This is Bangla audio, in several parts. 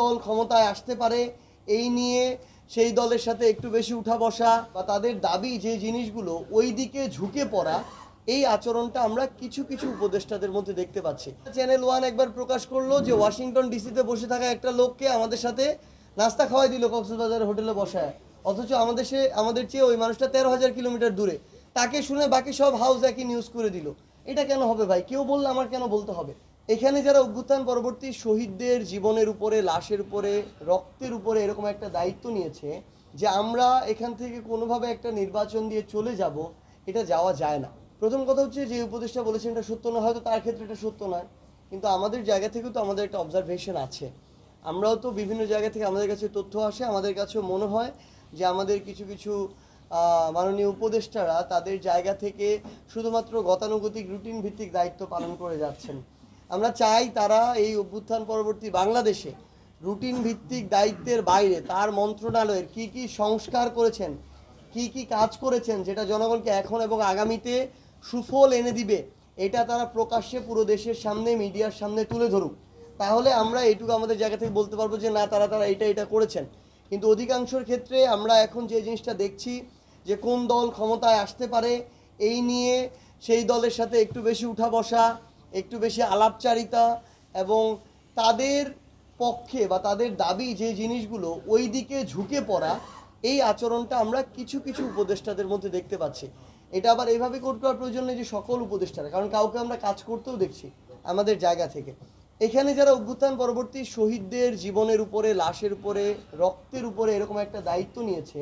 দল ক্ষমতায় আসতে পারে, এই নিয়ে সেই দলের সাথে একটু বেশি উঠা বসা বা তাদের দাবি যে জিনিসগুলো ওই দিকে ঝুঁকে পড়া, এই আচরণটা আমরা কিছু কিছু উপদেষ্টাদের মধ্যে দেখতে পাচ্ছি। চ্যানেল ওয়ান একবার প্রকাশ করল যে ওয়াশিংটন ডিসিতে বসে থাকা একটা লোককে আমাদের সাথে নাস্তা খাওয়াই দিল কক্সবাজার হোটেলে বসায়। অথচ আমাদের সে, আমাদের চেয়ে ওই মানুষটা তেরো হাজার কিলোমিটার দূরে। তাকে শুনে বাকি সব হাউস একই নিউজ করে দিল। এটা কেন হবে ভাই? কেউ বললে আমার কেন বলতে হবে? এখানে যারা অভ্যুত্থান পরবর্তী শহীদদের জীবনের উপরে, লাশের উপরে, রক্তের উপরে এরকম একটা দায়িত্ব নিয়েছে যে আমরা এখান থেকে কোনোভাবে একটা নির্বাচন দিয়ে চলে যাব, এটা যাওয়া যায় না। প্রথম কথা হচ্ছে যে উপদেশটা বলেছেন এটা সত্য না হয়তো তার ক্ষেত্রে এটা সত্য নয়, কিন্তু আমাদের জায়গা থেকেও তো আমাদের একটা অবজারভেশন আছে। আমরাও তো বিভিন্ন জায়গা থেকে আমাদের কাছে তথ্য আসে, আমাদের কাছেও মনে হয় যে আমাদের কিছু কিছু মাননীয় উপদেষ্টারা তাদের জায়গা থেকে শুধুমাত্র গতানুগতিক রুটিন ভিত্তিক দায়িত্ব পালন করে যাচ্ছেন। আমরা চাই তারা এই অভ্যুত্থান পরবর্তী বাংলাদেশে রুটিন ভিত্তিক দায়িত্বের বাইরে তার মন্ত্রণালয়ের কি কি সংস্কার করেছেন, কি কি কাজ করেছেন যেটা জনগণকে এখন এবং আগামীতে সুফল এনে দিবে, এটা তারা প্রকাশ্যে পুরো দেশের সামনে, মিডিয়ার সামনে তুলে ধরুক। তাহলে আমরা এইটুকু আমাদের জায়গা থেকে বলতে পারব যে না, তারা তারা এটা এটা করেছেন। কিন্তু অধিকাংশের ক্ষেত্রে আমরা এখন যে জিনিসটা দেখছি যে কোন দল ক্ষমতায় আসতে পারে, এই নিয়ে সেই দলের সাথে একটু বেশি উঠা বসা একটু বেশি আলাপচারিতা এবং তাদের পক্ষে বা তাদের দাবি যে জিনিসগুলো ওই দিকে ঝুঁকে পড়া, এই আচরণটা আমরা কিছু কিছু উপদেষ্টাদের মধ্যে দেখতে পাচ্ছি। এটা আবার এইভাবে করতে হওয়ার প্রয়োজন নেই যে সকল উপদেষ্টারা, কারণ কাউকে আমরা কাজ করতেও দেখছি আমাদের জায়গা থেকে। এখানে যারা অভ্যুত্থান পরবর্তী শহীদদের জীবনের উপরে, লাশের উপরে, রক্তের উপরে এরকম একটা দায়িত্ব নিয়েছে,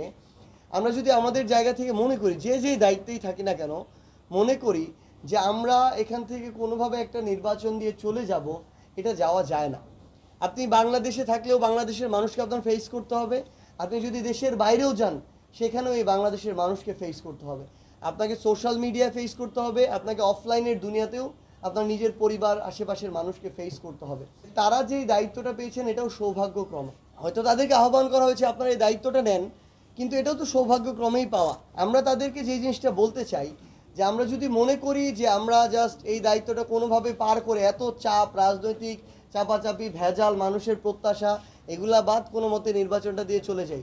আমরা যদি আমাদের জায়গা থেকে মনে করি, যে যে দায়িত্বেই থাকি না কেন, মনে করি যে আমরা এখান থেকে কোনোভাবে একটা নির্বাচন দিয়ে চলে যাব, এটা যাওয়া যায় না। আপনি বাংলাদেশে থাকলেও বাংলাদেশের মানুষকে আপনার ফেস করতে হবে। আপনি যদি দেশের বাইরেও যান, সেখানেও এই বাংলাদেশের মানুষকে ফেস করতে হবে। আপনাকে সোশ্যাল মিডিয়া ফেস করতে হবে, আপনাকে অফলাইনের দুনিয়াতেও আপনার নিজের পরিবার, আশেপাশের মানুষকে ফেস করতে হবে। তারা যেই দায়িত্বটা পেয়েছেন, এটাও সৌভাগ্যক্রম। হয়তো তাদেরকে আহ্বান করা হয়েছে, আপনারা এই দায়িত্বটা নেন, কিন্তু এটাও তো সৌভাগ্যক্রমেই পাওয়া। আমরা তাদেরকে যে জিনিসটা বলতে চাই যে আমরা যদি মনে করি যে আমরা জাস্ট এই দায়িত্বটা কোনোভাবে পার করে এত চাপ, রাজনৈতিক চাপাচাপি, ভেজাল মানুষের প্রত্যাশা, এগুলা বাদ কোনো মতে নির্বাচনটা দিয়ে চলে যাই।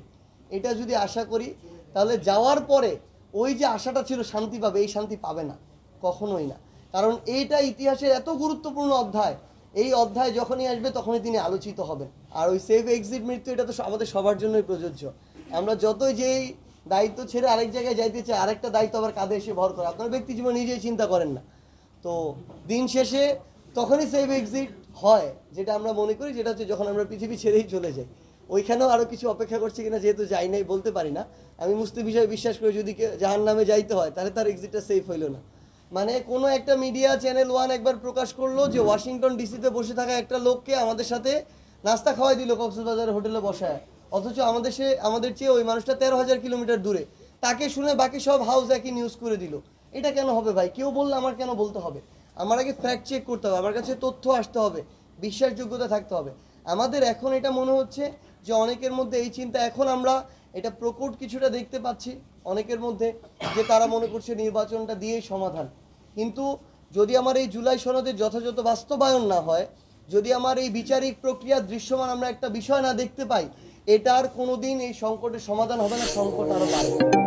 এটা যদি আশা করি, তাহলে যাওয়ার পরে ওই যে আশাটা ছিল শান্তি পাবে, এই শান্তি পাবে না। কখনোই না। কারণ এইটা ইতিহাসের এত গুরুত্বপূর্ণ অধ্যায়। এই অধ্যায় যখনই আসবে, তখনই তিনি আলোচিত হবেন। আর ওই সেফ এক্সিট মৃত্যু, এটা তো আমাদের সবার জন্যই প্রযোজ্য। আমরা যতই যেই দায়িত্ব ছেড়ে আরেক জায়গায় যাইতে চাই আরেকটা দায়িত্ব আবার কাঁধে এসে ভর করে। আপনার ব্যক্তি জীবন নিজেই চিন্তা করেন না। তো দিন শেষে তখনই সেফ এক্সিট হয়, যেটা আমরা মনে করি, যেটা হচ্ছে যখন আমরা পৃথিবী ছেড়েই চলে যাই। ওইখানেও আরও কিছু অপেক্ষা করছে কিনা যেহেতু যাই নাই বলতে পারি না। আমি মুস্তি বিষয়ে বিশ্বাস করি, যদি জাহান নামে যাইতে হয়, তাহলে তার এক্সিটটা সেফ হইল না। মানে কোনো একটা মিডিয়া চ্যানেল ওয়ান একবার প্রকাশ করল যে ওয়াশিংটন ডিসিতে বসে থাকা একটা লোককে আমাদের সাথে নাস্তা খাওয়াই দিল কক্সবাজার হোটেলে বসায়। অথচ আমাদের সে, আমাদের চেয়ে ওই মানুষটা তেরো হাজার কিলোমিটার দূরে। তাকে শুনে বাকি সব হাউস একই নিউজ করে দিল। এটা কেন হবে ভাই? কেউ বললে আমার কেন বলতে হবে? আমার আগে ফ্যাক্ট চেক করতে হবে, আমার কাছে তথ্য আসতে হবে, বিশ্বাসযোগ্যতা থাকতে হবে। আমাদের এখন এটা মনে হচ্ছে যে অনেকের মধ্যে এই চিন্তা, এখন আমরা এটা প্রকট কিছুটা দেখতে পাচ্ছি অনেকের মধ্যে, যে তারা মনে করছে নির্বাচনটা দিয়েই সমাধান। কিন্তু যদি আমার এই জুলাই সনদের যথাযথ বাস্তবায়ন না হয়, যদি আমার এই বিচারিক প্রক্রিয়ার দৃশ্যমান আমরা একটা বিষয় না দেখতে পাই এটার কোনোদিন এই সংকটের সমাধান হবে না সংকট আরও বাড়বে।